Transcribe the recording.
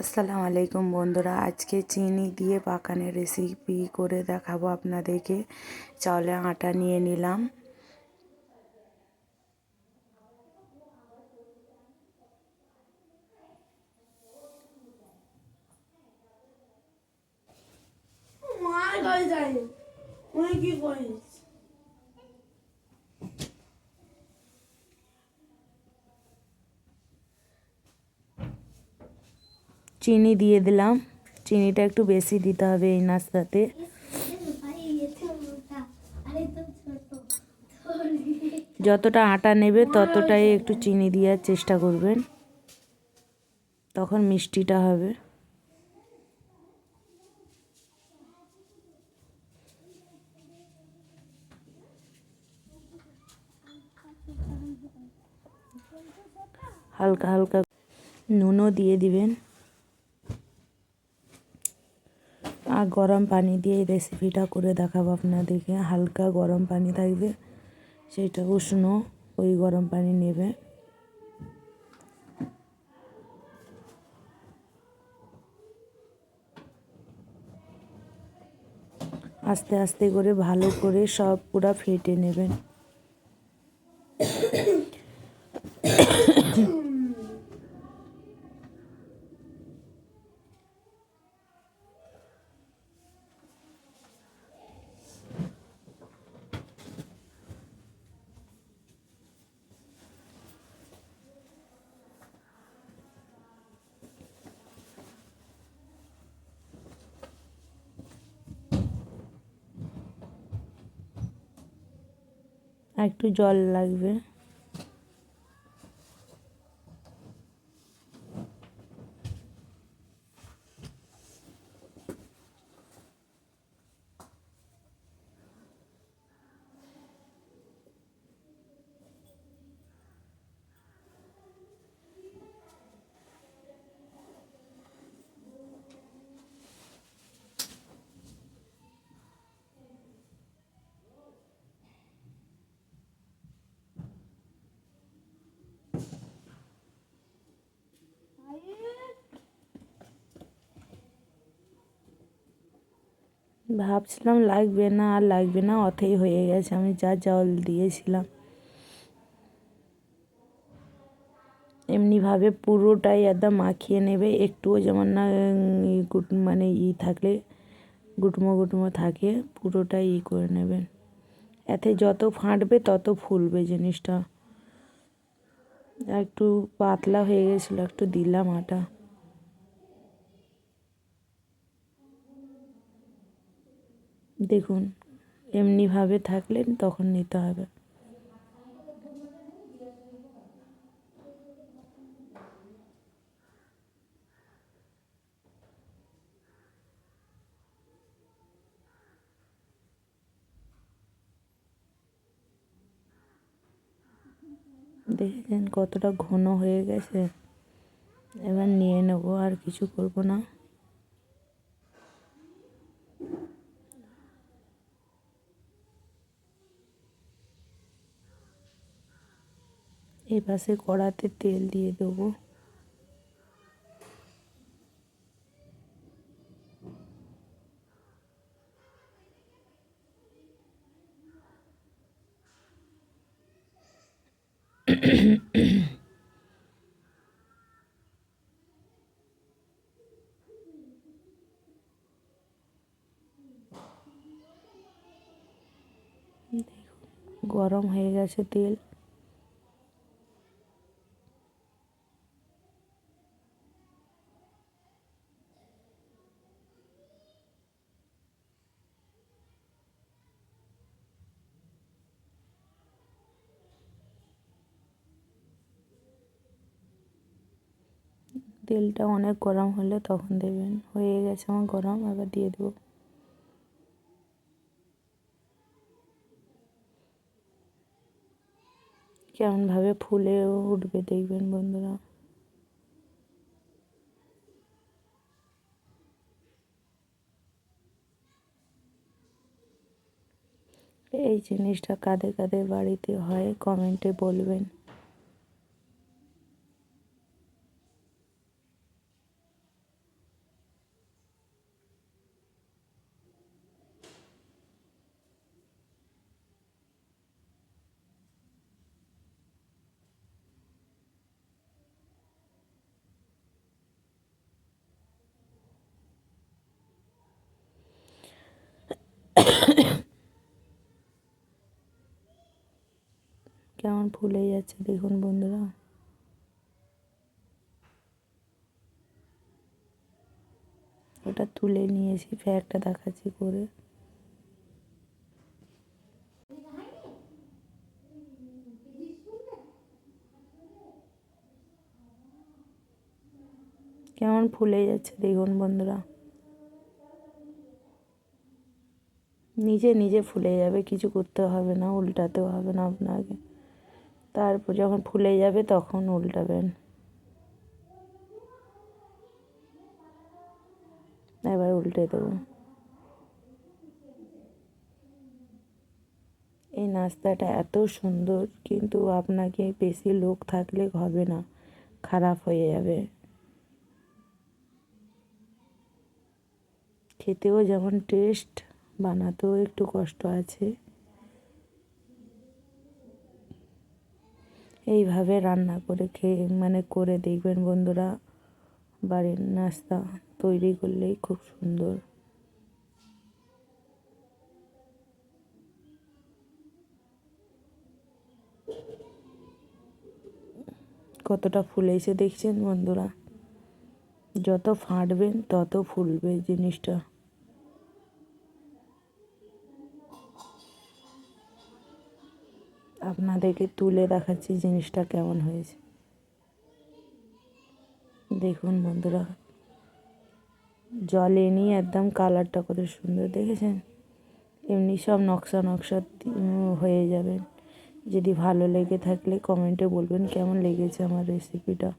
আসসালামু আলাইকুম বন্ধুরা, আজকে চিনি দিয়ে পাকানের রেসিপি করে দেখাবো আপনাদেরকে। চাউলে আটা নিয়ে নিলাম। মার কি করিস চিনি দিয়ে দিলাম। চিনিটা একটু বেশি দিতে হবে এই নাস্তাতে। যতটা আটা নেবে ততটাই একটু চিনি দেওয়ার চেষ্টা করবেন। তখন মিষ্টিটা হবে। হালকা হালকা নুনও দিয়ে দিবেন। আর গরম পানি দিয়ে এই রেসিপিটা করে দেখাবো আপনাদেরকে। হালকা গরম পানি থাকবে, সেটা উষ্ণ, ওই গরম পানি নেবে। আস্তে আস্তে করে ভালো করে সব পুরা ফেটে নেবেন একটু জল লাগবে। ভাবছিলাম লাগবে না, আর লাগবে না, অথেই হয়ে গেছে। আমি যা জল দিয়েছিলাম। এমনিভাবে পুরোটাই একদম মাখিয়ে নেবে। একটুও যেমন না গুট মানে ই থাকলে, গুটমো গুটমো থাকে, পুরোটাই ই করে নেবেন এতে যত ফাটবে, তত ফুলবে জিনিসটা। একটু পাতলা হয়ে গেছিল, একটু দিলাম আটা। দেখুন, এমনিভাবে থাকলে তখন নিতে হবে। দেখেছেন কতটা ঘন হয়ে গেছে? এবার নিয়ে নেব, আর কিছু করব না। এই পাশে কড়াতে তেল দিয়ে দেবো। গরম হয়ে গেছে তেল। তেলটা অনেক গরম হলে তখন দেবেন। হয়ে গেছে আমার গরম, এবার দিয়ে দেবো। কেমনভাবে ফুলে উঠবে দেখবেন বন্ধুরা। এই জিনিসটা কাদের কাদের বাড়িতে হয় কমেন্টে বলবেন। কেমন ফুলে যাচ্ছে দেখুন বন্ধুরা। ওটা তুলে নিয়েছি ফ্যাকটা দেখাচ্ছি করে। কেমন ফুলে যাচ্ছে দেখুন বন্ধুরা। নিজে নিজে ফুলে যাবে, কিছু করতে হবে না, উল্টাতেও হবে না আপনাকে। তারপর যখন ফুলে যাবে তখন উল্টাবেন। এবার উল্টে দেবো। এই নাস্তাটা এত সুন্দর, কিন্তু আপনাকে বেশি লোক থাকলে হবে না, খারাপ হয়ে যাবে। খেতেও যেমন টেস্ট বানাতেও একটু কষ্ট আছে। এইভাবে রান্না করে খেয়ে মানে করে দেখবেন বন্ধুরা, বাড়ির নাস্তা তৈরি করলেই খুব সুন্দর। কতটা ফুলেছে দেখছেন বন্ধুরা? যত ফাটবেন তত ফুলবে জিনিসটা। আপনাদেরকে তুলে দেখাচ্ছি জিনিসটা কেমন হয়েছে। দেখুন বন্ধুরা, জলে নিয়ে একদম কালারটা কত সুন্দর, দেখেছেন? এমনি সব নকশা নকশা হয়ে যাবে। যদি ভালো লেগে থাকলে কমেন্টে বলবেন কেমন লেগেছে আমার রেসিপিটা